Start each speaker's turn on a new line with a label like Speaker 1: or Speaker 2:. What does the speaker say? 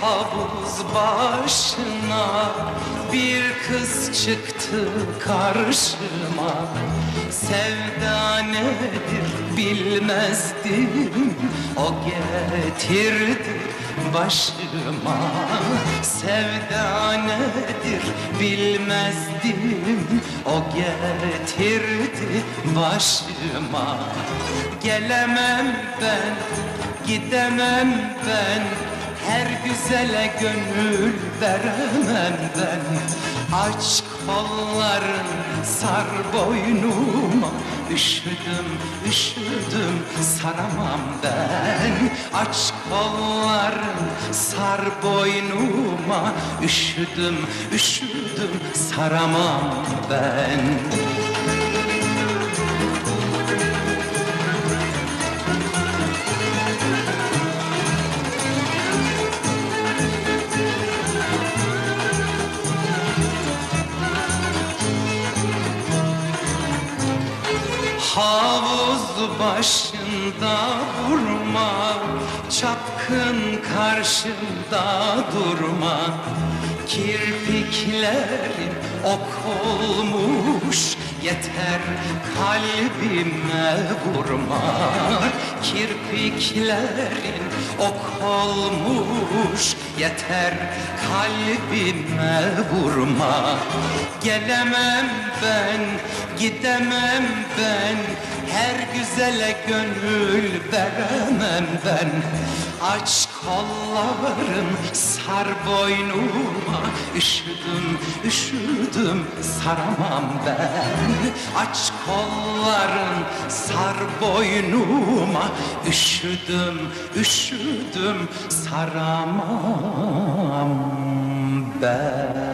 Speaker 1: Havuz başına bir kız çıktı karşıma. Sevda nedir bilmezdim O getirdi başıma. Sevda nedir bilmezdim O getirdi başıma. Gelemem ben, gidemem ben her güzele gönül veremem ben. Aç kolların sar boynuma. Üşüdüm, üşüdüm saramam ben. Aç kolların sar boynuma. Üşüdüm, üşüdüm saramam ben Havuz başında vurma Çapkın karşımda durma. Kirpiklerin ok olmuş Yeter kalbime vurma. Kirpiklerin ok olmuş Yeter kalbime vurma. Gelemem ben, gidemem ben Her güzele gönül veremem ben. Aç kolların sar boynuma Üşüdüm, üşüdüm saramam ben. Aç kolların sar boynuma Üşüdüm, üşüdüm saramam ben